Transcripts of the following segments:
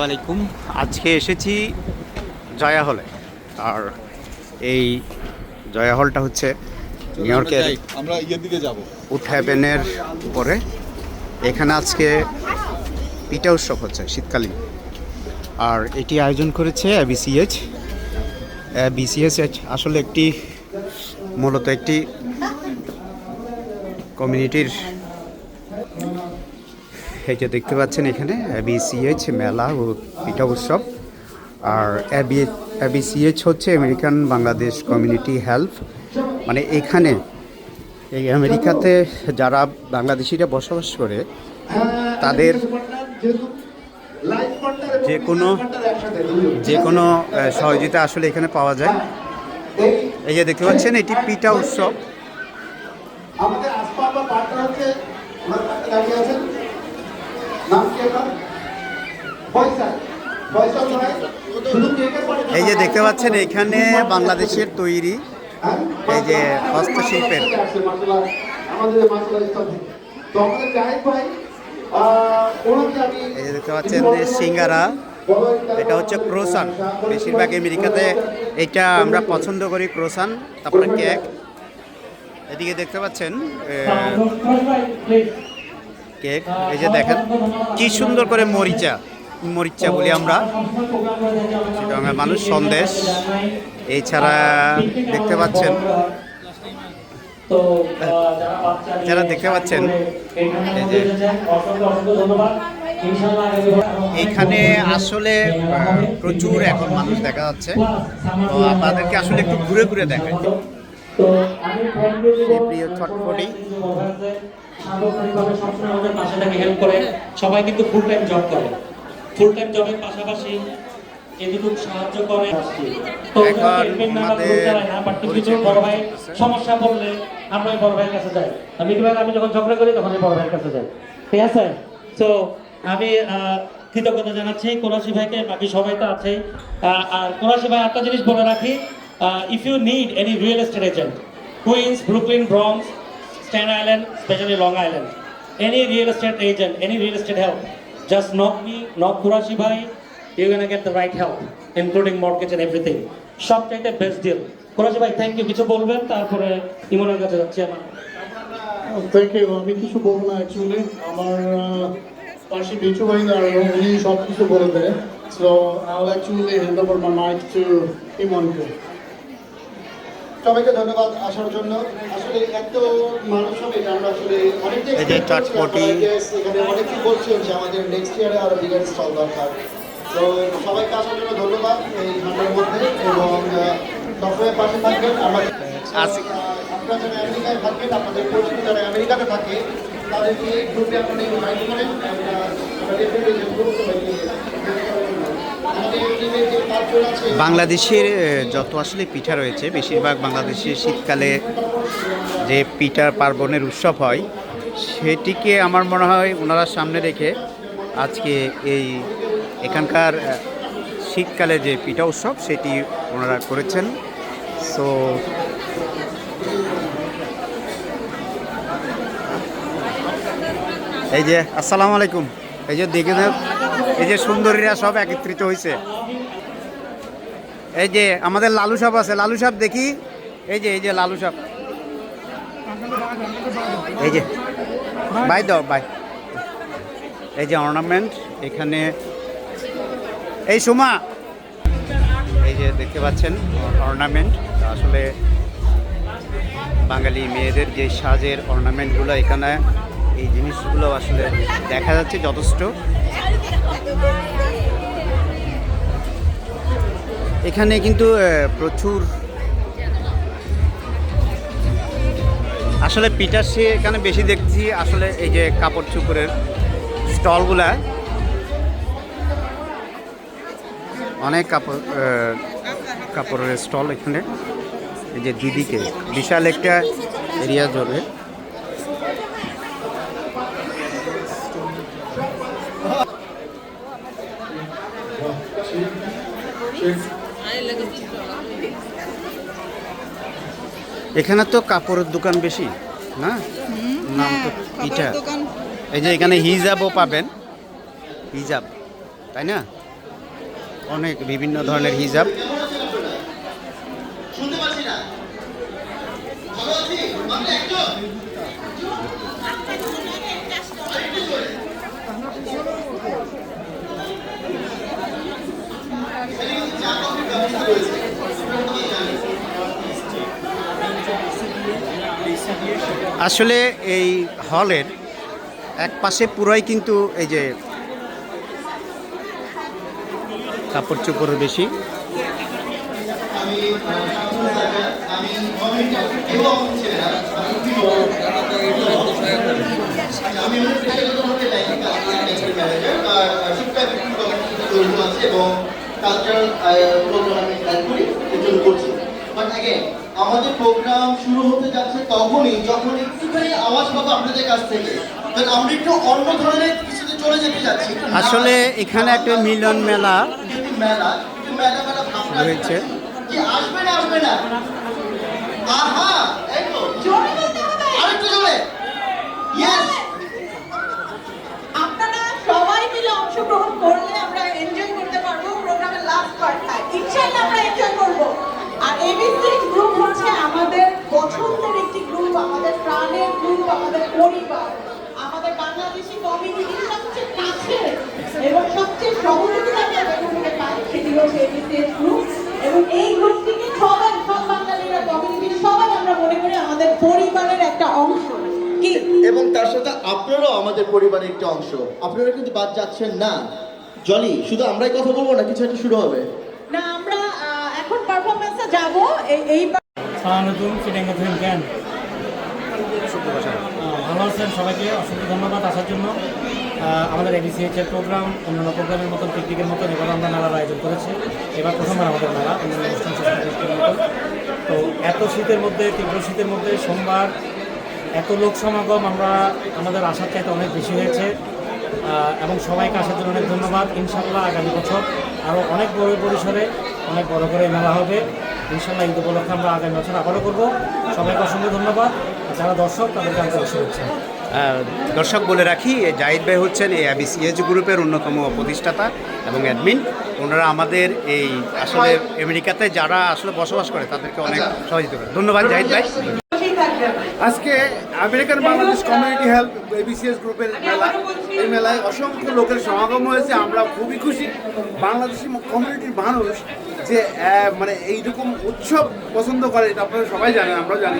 সালাম আলাইকুম। আজকে এসেছি জয়া হলে। আর এই জয়া হলটা হচ্ছে নিউ ইয়র্কের আমরা ইয়ের দিকে যাব। উঠাবেনের উপরে। এখানে আজকে পিঠা উৎসব হচ্ছে শীতকালীন। আর এটি আয়োজন করেছে বিসিএইচ বিসিএস আসলে একটি মূলত একটি কমিউনিটির এই যে দেখতে পাচ্ছেন এখানে বিসিএইচ মেলা ও পিঠা উৎসব। আর বিসিএইচ হচ্ছে আমেরিকান বাংলাদেশ কমিউনিটি হেল্প মানে এখানে, এই আমেরিকাতে যারা বাংলাদেশিরা বসবাস করে, তাদের যে কোনো যে কোনো সহযোগিতা আসলে এখানে পাওয়া যায়। এই যে দেখতে পাচ্ছেন, এটি পিঠা উৎসব। আমাদের পার্টনার হচ্ছে পাশে দাঁড়িয়ে আছেন। নাম কি আপনার ফয়সাল। ফয়সাল ভাই শুধু কেকের পরে এই যে দেখতে পাচ্ছেন এখানে বাংলাদেশের তৈরি এই যে হস্তশিল্পের। আমাদের মাসালা ইসলাম তো আমাদের জাহিদ ভাই আহ, ওনাকে আমি এই যে দেখতে পাচ্ছেন যে সিঙ্গারা এটা হচ্ছে ক্রোসান। বেশিরভাগ আমেরিকাতে এটা আমরা পছন্দ করি ক্রোসান তারপরে কেক। এদিকে দেখতে পাচ্ছেন এ, কেক এই যে দেখেন কি সুন্দর করে মরিচা মরিচা বলি আমরা। চিটাগাংয়ের মানুষ সন্দেশ। এছাড়া দেখতে পাচ্ছেন যারা দেখতে পাচ্ছেন এই যে এখানে আসলে প্রচুর এখন মানুষ দেখা যাচ্ছে। তো আপনাদেরকে আসলে একটু ঘুরে ঘুরে এই প্রিয় ছটফটি। সবসময় আমাদের পাশে থেকে হেল্প করে। সবাই কিন্তু ফুল টাইম জব করে। ফুল টাইম জবের পাশাপাশি এটুকু সাহায্য করে। তো কিছু বড় ভাই সমস্যা পড়লে আমরা ওই বড় ভাইয়ের কাছে যাই। আমি ভাই আমি যখন ঝগড়া করি তখন ওই বড় ভাইয়ের কাছে যাই। ঠিক আছে? তো আমি কৃতজ্ঞতা জানাচ্ছি কোরাশি ভাইকে বাকি সবাই তো আছে আর কোরাশি ভাই একটা জিনিস বলে রাখি if you need any real estate agent Queens Brooklyn Bronx Staten Island, especially Long Island. Any real estate agent, any real estate help, just knock me, knock Kurashi bhai, you're gonna get the right help, including mortgage and everything. সব চাইতে best deal কুরাশি ভাই thank you কিছু বলবেন তারপরে ইমনের কাছে যাচ্ছি আমার থ্যাংক ইউ আমি কিছু বলব না অ্যাকচুয়ালি আমার পাশে বিচু ভাই আর উনি সব কিছু বলে দেয় so I actually hand over my mic to ইমনকে সবাইকে ধন্যবাদ আসার জন্য আসলে এত মানুষ হবে আমরা আসলে অনেকটা এই যে expect করছিলাম। চটপটি। সবাই যে এখানে অনেকেই বলছেন যে আমাদের নেক্সট ইয়ারে আরও বিগার স্টল দরকার তো সবাইকে আসার জন্য ধন্যবাদ এই ঠান্ডার মধ্যে এবং সবসময় পাশে থাকবেন আমার আপনারা যারা আমেরিকায় থাকেন আপনাদের পরিচিত যারা আমেরিকাতে থাকে তাদেরকে গ্রুপে আপনি ইনভাইট করেন আমরা definitely সবাইকে বাংলাদেশের যত আসলে পিঠা রয়েছে, বেশিরভাগ বাংলাদেশের শীতকালে যে পিঠা পার্বণের উৎসব হয়, সেটিকে আমার মনে হয় ওনারা সামনে রেখে আজকে এই এখানকার শীতকালে যে পিঠা উৎসব, সেটি ওনারা করেছেন। সো, এই যে, আসসালামু আলাইকুম। এই যে দেখে এই যে সুন্দরীরা সব একত্রিত হয়েছে এই যে আমাদের লালু সাহেব আছে, লালু সাহেব দেখি। এই যে এই যে লালু সাহেব এই যে, বাই দাও, বাই। এই যে অর্নামেন্ট এখানে এই সুমা। এই যে দেখতে পাচ্ছেন অর্নামেন্ট আসলে বাঙালি মেয়েদের যে সাজের অর্নামেন্টগুলো এখানে, এই জিনিসগুলো আসলে দেখা যাচ্ছে যথেষ্ট। এখানে কিন্তু প্রচুর আসলে পিঠার সে এখানে বেশি দেখছি, আসলে এই যে কাপড় চুপড়ের স্টলগুলা। অনেক কাপড় কাপড়ের স্টল এখানে। এই যে দিদিকে, বিশাল একটা এরিয়া জুড়ে এখানে তো কাপড়ের দোকান বেশি না? নাম তো পিঠা এই যে এখানে হিজাবও পাবেন। হিজাব তাই না? অনেক বিভিন্ন ধরনের হিজাব শুনতে পাচ্ছি না ভালো আছি মাত্র একজন আসলে এই হলের এক পাশে পুরাই কিন্তু এই যে কাপড় চোপড়ের বেশি। এবং কালচারাল প্রোগ্রাম আমি করি করছি। বাট আমাদের প্রোগ্রাম শুরু হতে যাচ্ছে তখনই যখন একটুখানি আওয়াজ পাবো আপনাদের কাছ থেকে। আমরা একটু অন্য ধরনের কিছুতে চলে যেতে যাচ্ছি। আসলে এখানে একটা মিলন মেলা মেলা মেলা মেলা ভাবনা হয়েছে। কি আসবে না আসবে না? আহা এই তো। জোরে বলতে হবে। আরেকটু জোরে। ইয়েস আপনারা সবাই মিলে অংশগ্রহণ করলে আমরা এনজয় করতে পারব প্রোগ্রামের লাস্ট পার্টটায় ইনশাআল্লাহ আমরা এনজয় করব আর এবিসি গ্রুপ হচ্ছে আমাদের পছন্দের একটি গ্রুপ আমাদের প্রাণের গ্রুপ আমাদের পরিবার আমাদের বাংলাদেশি কমিউনিটির সবচেয়ে কাছের এবং সবচেয়ে সহযোগিতা আমরা যেখান থেকে সেটি হচ্ছে এবিসিএস গ্রুপ এবং এই গ্রুপটিকে সবাই সব বাঙালিরা কমিউনিটির সবাই আমরা মনে করি আমাদের পরিবারের একটা অংশ। কি? এবং তার সাথে আপনারাও আমাদের পরিবারের একটি অংশ। আপনারা কিন্তু বাদ যাচ্ছেন না। জলি শুধু আমরাই কথা বলব না কিছু একটা শুরু হবে? না আমরা এখন পারফরমেন্সে যাব। এই এই সালামালাইকুম চিটাঙ্গা ফিল্ম জ্ঞান ভালো আছেন সবাইকে? অসংখ্য ধন্যবাদ আসার জন্য। আমাদের এবিসিএইচ এর প্রোগ্রাম অন্যান্য প্রোগ্রামের মতন পিকনিকের মতন এবার আমরা মেলার আয়োজন করেছি। এবার প্রথমবার আমাদের মেলা অন্যান্য অনুষ্ঠান তো এত শীতের মধ্যে তীব্র শীতের মধ্যে সোমবার এত লোক সমাগম আমরা আমাদের আশার চাইতে অনেক বেশি হয়েছে। এবং সবাইকে আসার জন্য অনেক ধন্যবাদ। ইনশাল্লাহ আগামী বছর আরও অনেক বড় পরিসরে অনেক বড় করে মেলা হবে। ইনশাল্লাহ ঈদ উপলক্ষে আমরা আগামী বছর আবারও করব। সবাইকে অসংখ্য ধন্যবাদ। যারা দর্শক তাদেরকে শুভেচ্ছা। আহ, দর্শক বলে রাখি জাহিদ ভাই হচ্ছেন এই আবিসিএচ গ্রুপের অন্যতম প্রতিষ্ঠাতা এবং অ্যাডমিন। ওনারা আমাদের এই আসলে আমেরিকাতে যারা আসলে বসবাস করে তাদেরকে অনেক সহযোগিতা করে। ধন্যবাদ জাহিদ ভাই। আজকে American Bangladesh community health ABCS গ্রুপের মেলা। এই মেলায় অসংখ্য লোকের সমাগম হয়েছে, আমরা খুবই খুশি। বাংলাদেশি কমিউনিটির মানুষ যে মানে এইরকম উৎসব পছন্দ করে, এটা আপনারা সবাই জানেন, আমরা জানি।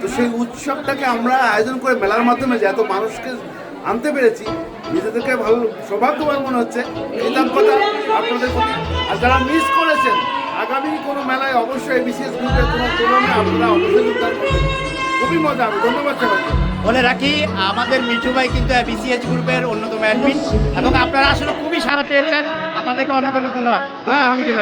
তো সেই উৎসবটাকে আমরা আয়োজন করে মেলার মাধ্যমে যে এত মানুষকে আনতে পেরেছি, নিজেদেরকে ভালো, সৌভাগ্যবান মনে হচ্ছে। কৃতজ্ঞতা আপনাদের প্রতি আর যারা মিস করেছেন, আগামী কোনো মেলায় অবশ্যই বিশেষ গ্রুপের কোনো প্রোগ্রামে আপনারা অবশ্যই যোগদান খুবই মজা ধন্যবাদ বলে রাখি আমাদের মিঠু ভাই কিন্তু বিসিএস গ্রুপের অন্যতম অ্যাডমিন এবং আপনারা আসলে খুবই সারা পেয়েছেন। আপনাদেরকে অনেক অনেক ধন্যবাদ। হ্যাঁ আমি কি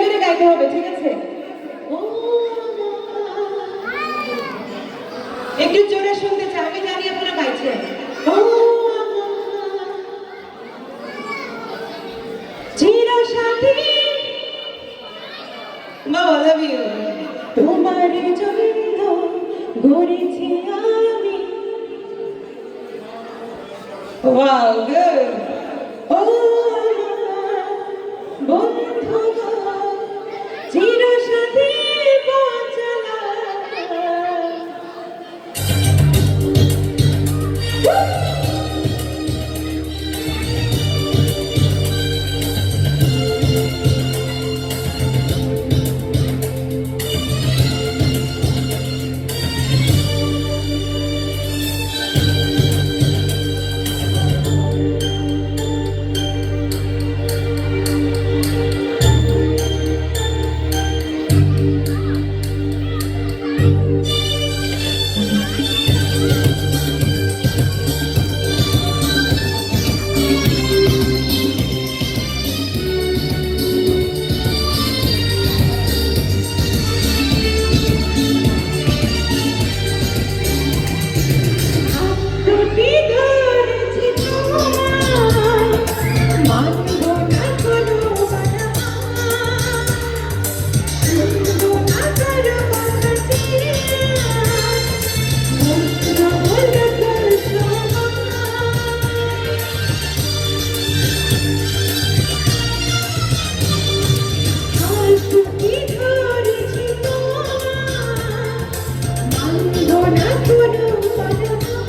জোরে গাইতে হবে ঠিক আছে? একটু জোরে শুনতে চাই আমি জানি আপনারা গাইছেন। ও লাভ ইউ তোমার জন্য গড়েছি আমি। Wow, good. না কোনো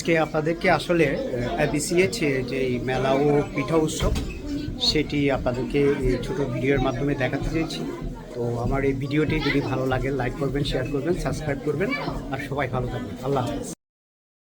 আজকে আপনাদেরকে আসলে বিসিএচ যে মেলা ও পিঠা উৎসব, সেটি আপনাদেরকে এই ছোটো ভিডিওর মাধ্যমে দেখাতে চেয়েছি। তো আমার এই ভিডিওটি যদি ভালো লাগে লাইক করবেন শেয়ার করবেন সাবস্ক্রাইব করবেন, আর সবাই ভালো থাকবেন। আল্লাহ হাফেজ।